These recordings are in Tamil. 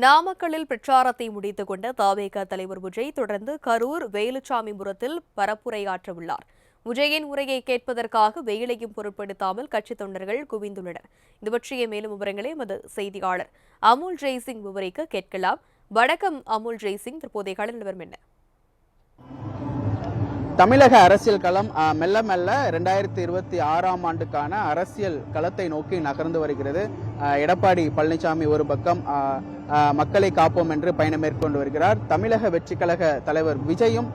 நாமக்கல்லில் பிரச்சாரத்தை முடித்துக் கொண்ட தாவேக தலைவர் விஜய் தொடர்ந்து கரூர் வேலுச்சாமிபுரத்தில் பரப்புரையாற்ற உள்ளார் விஜயின் உரையை கேட்பதற்காக வெயிலையும் பொருட்படுத்தாமல் கட்சித் தொண்டர்கள் குவிந்துள்ளனர். இது பற்றிய மேலும் விவரங்களை எமது செய்தியாளர் அமுல் ஜெய்சிங் விவரிக்க கேட்கலாம். வணக்கம் அமுல் ஜெய்சிங். தற்போதைய கள நிலவரம் என்ன? தமிழக அரசியல் களம் மெல்ல மெல்ல ரெண்டாயிரத்தி இருபத்தி ஆறாம் ஆண்டுக்கான அரசியல் களத்தை நோக்கி நகர்ந்து வருகிறது. எடப்பாடி பழனிசாமி ஒரு பக்கம் மக்களை காப்போம் என்று பயணம் மேற்கொண்டு வருகிறார். தமிழக வெற்றி கழக தலைவர் விஜயும்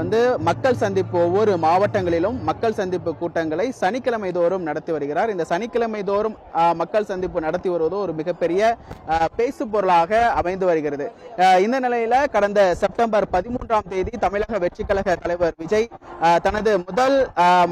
வந்து மக்கள் சந்திப்பு ஒவ்வொரு மாவட்டங்களிலும் மக்கள் சந்திப்பு கூட்டங்களை சனிக்கிழமை தோறும் நடத்தி வருகிறார். இந்த சனிக்கிழமை தோறும் மக்கள் சந்திப்பு நடத்தி வருவது ஒரு மிகப்பெரிய பேசு பொருளாக அமைந்து வருகிறது. இந்த நிலையில கடந்த செப்டம்பர் பதிமூன்றாம் தேதி தமிழக வெற்றிக்கழக தலைவர் விஜய் தனது முதல்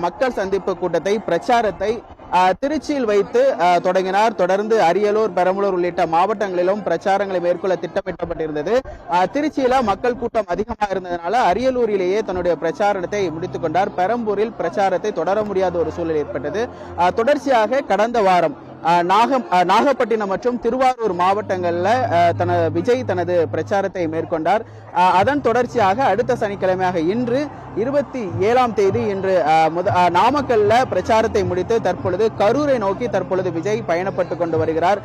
மக்கள் சந்திப்பு கூட்டத்தை பிரச்சாரத்தை திருச்சியில் வைத்து தொடங்கினார். தொடர்ந்து அரியலூர் பெரம்பலூர் உள்ளிட்ட மாவட்டங்களிலும் பிரச்சாரங்களை மேற்கொள்ள திட்டமிட்டப்பட்டிருந்தது. அஹ், திருச்சியில மக்கள் கூட்டம் அதிகமாக இருந்ததுனால அரியலூரிலேயே தன்னுடைய பிரச்சாரத்தை முடித்துக் கொண்டார். பெரம்பூரில் பிரச்சாரத்தை தொடர முடியாத ஒரு சூழல் ஏற்பட்டது. தொடர்ச்சியாக கடந்த வாரம் நாகம் நாகப்பட்டினம் மற்றும் திருவாரூர் மாவட்டங்களில் தனது தன விஜய் தனது பிரச்சாரத்தை மேற்கொண்டார். அதன் தொடர்ச்சியாக அடுத்த சனிக்கிழமையாக இன்று இருபத்தி ஏழாம் தேதி இன்று முத- நாமக்கல்ல பிரச்சாரத்தை முடித்து தற்பொழுது கரூரை நோக்கி தற்பொழுது விஜய் பயணப்பட்டு கொண்டு வருகிறார்.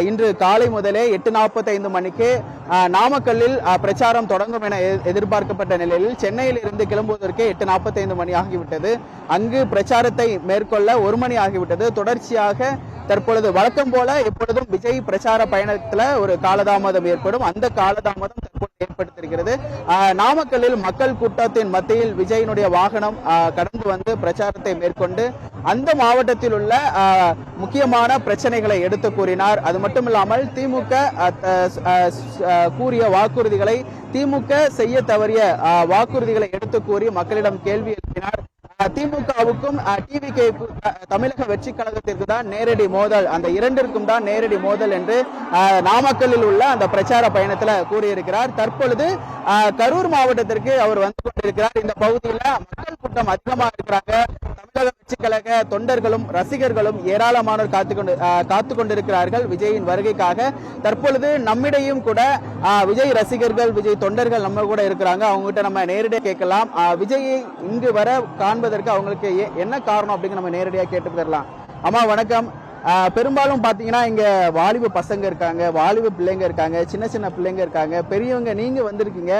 இன்று காலை முதலே எட்டு நாற்பத்தைந்து மணிக்கு நாமக்கல்லில் பிரச்சாரம் தொடங்கும் என எ- எதிர்பார்க்கப்பட்ட நிலையில் சென்னையில் இருந்து கிளம்புவதற்கே எட்டு நாற்பத்தைந்து மணி ஆகிவிட்டது. அங்கு பிரச்சாரத்தை மேற்கொள்ள ஒரு மணி ஆகிவிட்டது. தொடர்ச்சியாக தற்பொழுது வழக்கம் போல எப்பொழுதும் விஜய் பிரச்சார பயணத்துல ஒரு காலதாமதம் ஏற்படும். அந்த காலதாமதம் தற்போது ஏற்படுத்தியிருக்கிறது நாமக்கல்லில் மக்கள் கூட்டத்தின் மத்தியில் விஜயினுடைய வாகனம் கடந்து வந்து பிரச்சாரத்தை மேற்கொண்டு அந்த மாவட்டத்தில் உள்ள முக்கியமான பிரச்சனைகளை எடுத்து கூறினார். அது மட்டும் இல்லாமல் திமுக கூறிய வாக்குறுதிகளை திமுக செய்ய தவறிய வாக்குறுதிகளை எடுத்து கூறி மக்களிடம் கேள்வி எழுப்பினார். திமுகவுக்கும் டிவிகே தமிழக வெற்றி கழகத்திற்கு தான் நேரடி மோதல் அந்த இரண்டிற்கும் தான் நேரடி மோதல் என்று நாமக்கல்லில் உள்ள அந்த பிரச்சார பயணத்துல கூறியிருக்கிறார். தற்பொழுது கரூர் மாவட்டத்திற்கு அவர் வந்து கொண்டிருக்கிறார். இந்த பகுதியில மக்கள் கூட்டம் அதிகமா இருக்கிறாங்க. தமிழக கழக தொண்டர்களும் ரசிகர்களும் ஏராளமானோர் காத்து கொண்டு காத்து கொண்டிருக்கிறார்கள் விஜயின் வருகைக்காக. தற்பொழுது நம்மிடையும் கூட விஜய் ரசிகர்கள் விஜய் தொண்டர்கள் நம்ம கூட இருக்கிறாங்க. அவங்க கிட்ட நம்ம நேரடியாக கேட்கலாம். விஜயை இங்கு வர காண்பதற்கு அவங்களுக்கு என்ன காரணம் அப்படின்னு நம்ம நேரடியாக கேட்டு தரலாம் அம்மா வணக்கம். பெரும்பாலும் பார்த்தீங்கன்னா இங்கே வாலிப பசங்க இருக்காங்க வாலிப பிள்ளைங்க இருக்காங்க சின்ன சின்ன பிள்ளைங்க இருக்காங்க. பெரியவங்க நீங்கள் வந்திருக்கீங்க.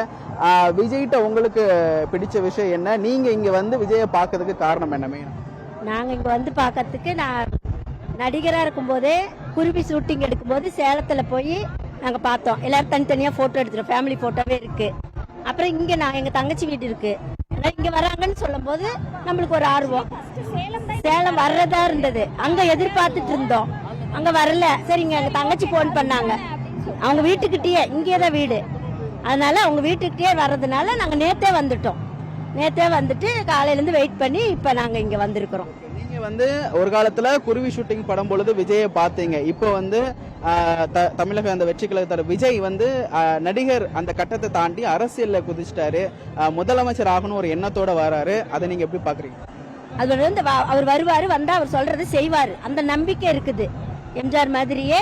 விஜய்கிட்ட உங்களுக்கு பிடிச்ச விஷயம் என்ன? நீங்கள் இங்கே வந்து விஜயை பார்க்கறதுக்கு காரணம் என்ன? மெயின் நாங்கள் இங்கே வந்து பார்க்கறதுக்கு நான் நடிகராக இருக்கும்போதே குருவி ஷூட்டிங் எடுக்கும்போது சேலத்தில் போய் நாங்கள் பார்த்தோம். எல்லோரும் தனித்தனியாக ஃபோட்டோ எடுத்துட்டோம். ஃபேமிலி ஃபோட்டோவே இருக்குது அப்புறம் இங்கே நான் எங்கள் தங்கச்சி வீடு இருக்குது அதனால இங்கே வராங்கன்னு சொல்லும்போது நம்மளுக்கு ஒரு ஆர்வம். சேலம் வர்றதா இருந்தது. அங்கே எதிர்பார்த்துட்டு இருந்தோம். அங்கே வரல. சரிங்க எங்கள் தங்கச்சி ஃபோன் பண்ணாங்க. அவங்க வீட்டுக்கிட்டேயே இங்கே தான் வீடு. அதனால அவங்க வீட்டுக்கிட்டே வர்றதுனால நாங்கள் நேத்தே வந்துட்டோம். நேத்தே வந்துட்டு காலையில இருந்து வெயிட் பண்ணி இப்ப நாங்க இங்க வந்திருக்கிறோம். நீங்க வந்து ஒரு காலத்துல குருவி ஷூட்டிங் படம் பொழுது விஜயை பார்த்தீங்க. இப்போ வந்து த- தமிழக அந்த வெற்றி கழகத்தோட விஜய் வந்து நடிகர் அந்த கட்டத்தை தாண்டி அரசியல்ல குதிச்சிட்டாரு. முதலமைச்சர் ஆகணும் ஒரு எண்ணத்தோட வராரு. அதை நீங்க எப்படி பாக்குறீங்க அது வந்து அவர் வருவாரு வந்தா அவர் சொல்றதை செய்வாரு. அந்த நம்பிக்கை இருக்குது. எம்ஜிஆர் மாதிரியே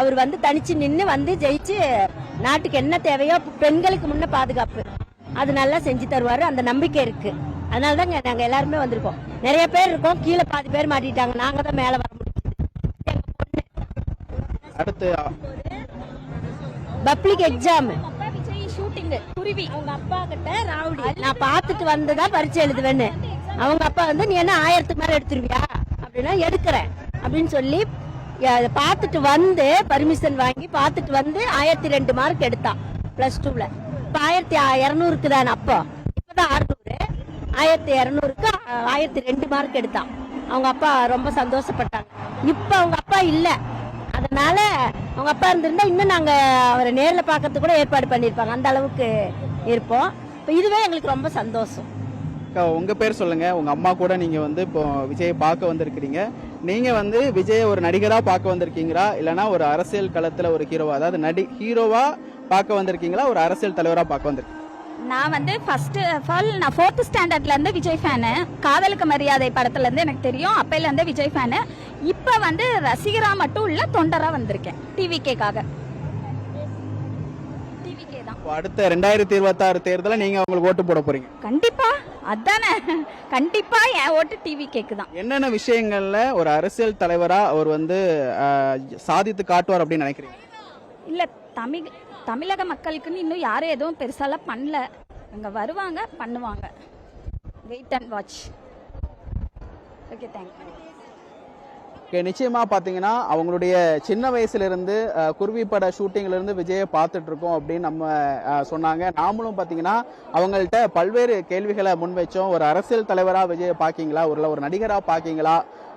அவர் வந்து தனிச்சு நின்று வந்து ஜெயிச்சு நாட்டுக்கு என்ன தேவையோ பெண்களுக்கு முன்ன பாதுகாப்பு. அது நல்லா செஞ்சு தருவாரு. அந்த நம்பிக்கை இருக்கு. அதனால தாங்க நாங்க எல்லாருமே வந்திருக்கோம். நிறைய பேர் இருக்கோம். கீழே பாதி பேர் மாட்டிட்டாங்க. நாங்க தான் மேல வர முடியும் அடுத்து பப்ளிக் எக்ஸாம் அப்பா விஜய் ஷூட்டிங் குருவி. அவங்க அப்பா கிட்ட ராவுடி. நான் பார்த்துட்டு வந்துதான் பரீட்சை எழுதுவேன்னு. அவங்க அப்பா வந்து நீ என்ன ஆயிரத்துக்கு மேல எடுத்துருவியா? அப்படின்னா எடுக்கிறேன். அப்படின்னு சொல்லி பார்த்துட்டு வந்து பர்மிஷன் வாங்கி பார்த்துட்டு வந்து ஆயிரத்தி ரெண்டு மார்க் எடுத்தான் பிளஸ் டூல இப்போ ஆயிரத்தி இரநூறுக்கு தான் அப்போ. இப்போதான் அறுநூறு. ஆயிரத்தி இரநூறுக்கு ஆயிரத்தி ரெண்டு மார்க் எடுத்தான். அவங்க அப்பா ரொம்ப சந்தோஷப்பட்டாங்க. இப்போ அவங்க அப்பா இல்லை. அதனால அவங்க அப்பா இருந்திருந்தா இன்னும் நாங்க அவரை நேர்ல பார்க்கறதுக்கு கூட ஏற்பாடு பண்ணியிருப்பாங்க. அந்த அளவுக்கு இருப்போம். இப்போ இதுவே எங்களுக்கு ரொம்ப சந்தோஷம். அக்கா, உங்க பேர் சொல்லுங்க. உங்க அம்மா கூட நீங்க வந்து இப்போ விஜயை பார்க்க வந்திருக்கிறீங்க. நீங்க வந்து விஜயை ஒரு நடிகரா பார்க்க வந்திருக்கீங்களா? இல்லனா ஒரு அரசியல் களத்துல ஒரு ஹீரோவா அதாவது நடி ஹீரோவா பார்க்க வந்திருக்கீங்களா? ஒரு அரசியல் தலைவரா பார்க்க வந்திருக்கீங்க. நான் வந்து ஃபர்ஸ்ட் ஃபால் நான் ஃபோர்த் ஸ்டாண்டர்ட்ல இருந்து விஜய் ஃபேனு காதலுக்கு மரியாதை படத்துல இருந்து எனக்கு தெரியும். அப்பையில இருந்து விஜய் ஃபேனு இப்போ வந்து ரசிகரா மட்டும் இல்ல தொண்டரா வந்திருக்கேன். டிவிகேக்காக டிவிக்கே தான். அடுத்த ரெண்டாயிரத்தி இருபத்தாறு தேர்தலில் நீங்க அவங்களுக்கு ஓட்டு போட போறீங்க. கண்டிப்பா. அதானே. கண்டிப்பா என் ஓட்டு டிவி கேக்கு தான். என்னென்ன விஷயங்கள்ல ஒரு அரசியல் தலைவரா அவர் வந்து ஆஹ், சாதித்து காட்டுவார் அப்படின்னு நினைக்கிறீங்க? இல்லை தமிழ் தமிழக மக்களுக்குன்னு இன்னும் யாரும் எதுவும் பெருசாலாம் பண்ணல. அங்கே வருவாங்க பண்ணுவாங்க. Wait and watch okay thank you okay நிச்சயமாக பார்த்தீங்கன்னா அவங்களுடைய சின்ன வயசுல இருந்து குருவி பட ஷூட்டிங்லேருந்து விஜயை பார்த்துட்டு இருக்கோம் அப்படின்னு நம்ம சொன்னாங்க. நாமளும் பார்த்தீங்கன்னா அவங்கள்ட்ட பல்வேறு கேள்விகளை முன்வைச்சோம். ஒரு அரசியல் தலைவராக விஜயை பார்க்கீங்களா ஒரு ஒரு நடிகராக பார்க்கீங்களா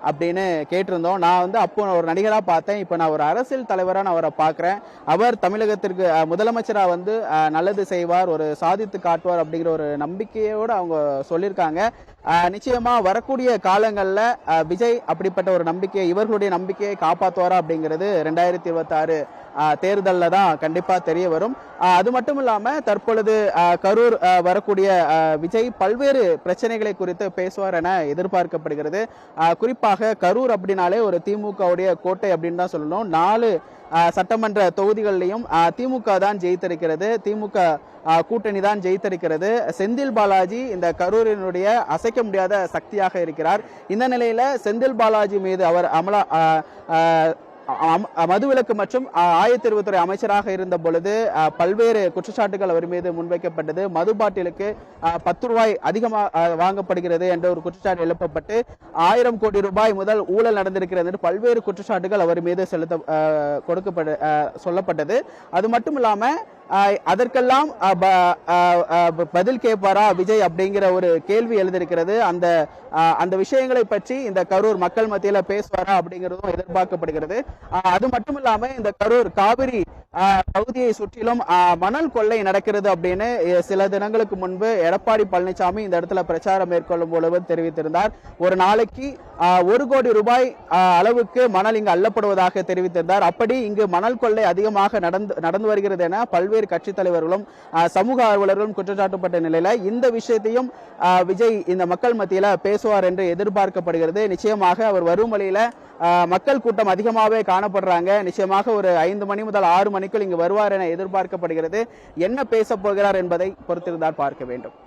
அப்படின்னு கேட்டிருந்தோம். நான் வந்து அப்போ ஒரு நடிகரா பார்த்தேன். இப்போ நான் ஒரு அரசியல் தலைவராக நான் அவரை பார்க்குறேன். அவர் தமிழகத்திற்கு முதலமைச்சராக முதலமைச்சரா வந்து நல்லது செய்வார் ஒரு சாதித்து காட்டுவார் அப்படிங்கிற ஒரு நம்பிக்கையோடு அவங்க சொல்லியிருக்காங்க. நிச்சயமாக நிச்சயமா வரக்கூடிய காலங்களில் விஜய் அப்படிப்பட்ட ஒரு நம்பிக்கையை இவர்களுடைய நம்பிக்கையை காப்பாற்றுவாரா அப்படிங்கிறது ரெண்டாயிரத்தி இருபத்தாறு தேர்தலில் தான் கண்டிப்பாக தெரிய வரும். அது மட்டும் இல்லாமல் தற்பொழுது கரூர் வரக்கூடிய விஜய் பல்வேறு பிரச்சனைகளை குறித்து பேசுவார் என எதிர்பார்க்கப்படுகிறது. குறிப்பாக கரூர் அப்படின்னாலே ஒரு திமுகவுடைய கோட்டை அப்படின்னு தான் சொல்லணும். நாலு சட்டமன்ற தொகுதிகளிலையும் திமுக தான் ஜெயித்திருக்கிறது. திமுக கூட்டணி தான் ஜெயித்திருக்கிறது. செந்தில் பாலாஜி இந்த கரூரினுடைய அசைக்க முடியாத சக்தியாக இருக்கிறார். இந்த நிலையில செந்தில் பாலாஜி மீது அவர் அமலா அஹ், மதுவிலக்கு மற்றும் அஹ், அமைச்சராக இருந்த பொழுது பல்வேறு குற்றச்சாட்டுகள் அவர் மீது முன்வைக்கப்பட்டது. மது பாட்டிலுக்கு பத்து ரூபாய் அதிகமாக வாங்கப்படுகிறது என்ற ஒரு குற்றச்சாட்டு எழுப்பப்பட்டு ஆயிரம் கோடி ரூபாய் முதல் ஊழல் நடந்திருக்கிறது என்று பல்வேறு குற்றச்சாட்டுகள் அவர் மீது செலுத்த கொடுக்கப்பட சொல்லப்பட்டது. அது மட்டும் இல்லாமல் அதற்கெல்லாம் பதில் கேட்பாரா விஜய் அப்படிங்கிற ஒரு கேள்வி எழுதியிருக்கிறது அந்த அந்த விஷயங்களை பற்றி இந்த கரூர் மக்கள் மத்தியில பேசுவாரா அப்படிங்கிறதும் எதிர்பார்க்கப்படுகிறது. அது மட்டும் இல்லாம இந்த கரூர் காவிரி பகுதியை சுற்றிலும் மணல் கொள்ளை நடக்கிறது அப்படின்னு சில தினங்களுக்கு முன்பு எடப்பாடி பழனிசாமி இந்த இடத்துல பிரச்சாரம் மேற்கொள்ளும் பொழுது தெரிவித்திருந்தார். ஒரு நாளைக்கு ஒரு கோடி ரூபாய் அளவுக்கு மணல் இங்கு அள்ளப்படுவதாக தெரிவித்திருந்தார். அப்படி இங்கு மணல் கொள்ளை அதிகமாக நடந்து நடந்து வருகிறது என பல்வேறு கட்சி தலைவர்களும் சமூக ஆர்வலர்களும் குற்றச்சாட்டுப்பட்ட நிலையில இந்த விஷயத்தையும் விஜய் இந்த மக்கள் மத்தியில பேசுவார் என்று எதிர்பார்க்கப்படுகிறது. நிச்சயமாக அவர் வரும் வழியில மக்கள் கூட்டம் அதிகமாகவே காணப்படுறாங்க. நிச்சயமாக ஒரு ஐந்து மணி முதல் ஆறு மணிக்குள் இங்கு வருவார் என எதிர்பார்க்கப்படுகிறது. என்ன பேச போகிறார் என்பதை பொறுத்திருந்தால் பார்க்க வேண்டும்.